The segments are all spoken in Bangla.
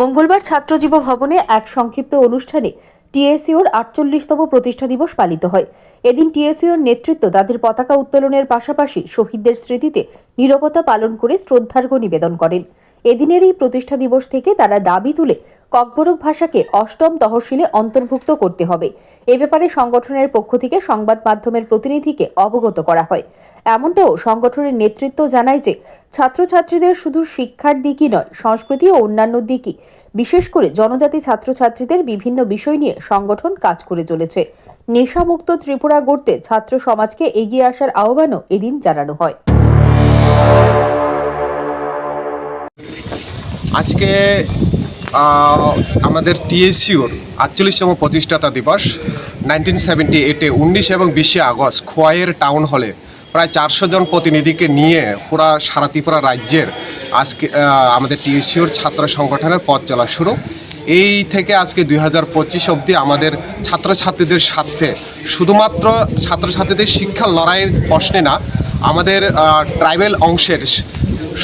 মঙ্গলবার ছাত্রজীব ভবনে এক সংক্ষিপ্ত অনুষ্ঠানে টিএসইউর আটচল্লিশতম প্রতিষ্ঠা দিবস পালিত হয়। এদিন টিএসইউর নেতৃত্ব তাদের পতাকা উত্তোলনের পাশাপাশি শহীদদের স্মৃতিতে নিরবতা পালন করে শ্রদ্ধার্ঘ নিবেদন করেন। এদিনের এই প্রতিষ্ঠা দিবস থেকে তারা দাবি তুলে ককবরক ভাষাকে অষ্টম তহসিলে অন্তর্ভুক্ত করতে হবে। এ ব্যাপারে সংগঠনের পক্ষ থেকে সংবাদ মাধ্যমের প্রতিনিধিকে অবগত করা হয়। এমনটাও সংগঠনের নেতৃত্ব জানায় যে, ছাত্রছাত্রীদের শুধু শিক্ষার দিকই নয়, সংস্কৃতি ও অন্যান্য দিকই। বিশেষ করে জনজাতি ছাত্রছাত্রীদের বিভিন্ন বিষয় নিয়ে সংগঠন কাজ করে চলেছে। নেশামুক্ত ত্রিপুরা গড়তে ছাত্র সমাজকে এগিয়ে আসার আহ্বানও এদিন জানানো হয়। আজকে আমাদের টিএসইউর আটচল্লিশতম প্রতিষ্ঠাতা দিবস নাইনটিন সেভেন্টি এইটে উনিশ এবং বিশে আগস্ট খোয়াইয়ের টাউন হলে প্রায় চারশো জন প্রতিনিধিকে নিয়ে পুরা সারা ত্রিপুরা রাজ্যের আজকে আমাদের টিএসইউর ছাত্র সংগঠনের পথ চলা শুরু। এই থেকে আজকে দুই হাজার পঁচিশ অবধি আমাদের ছাত্রছাত্রীদের স্বার্থে শুধুমাত্র ছাত্রছাত্রীদের শিক্ষার লড়াইয়ের প্রশ্নে না, আমাদের ট্রাইবেল অংশের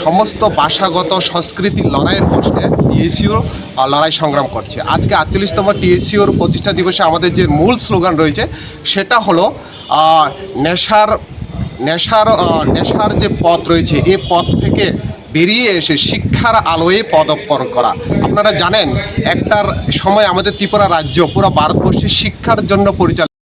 সমস্ত ভাষাগত সংস্কৃতির লড়াইয়ের প্রশ্নে টিএসিও লড়াই সংগ্রাম করছে। আজকে আটচল্লিশতম টিএসিওর প্রতিষ্ঠা দিবসে আমাদের যে মূল স্লোগান রয়েছে, সেটা হলো নেশার নেশার নেশার যে পথ রয়েছে, এ পথ থেকে বেরিয়ে এসে শিক্ষার আলোয় পদক্ষর করা। আপনারা জানেন, একটার সময় আমাদের ত্রিপুরা রাজ্য, পুরো ভারতবর্ষে শিক্ষার জন্য পরিচালিত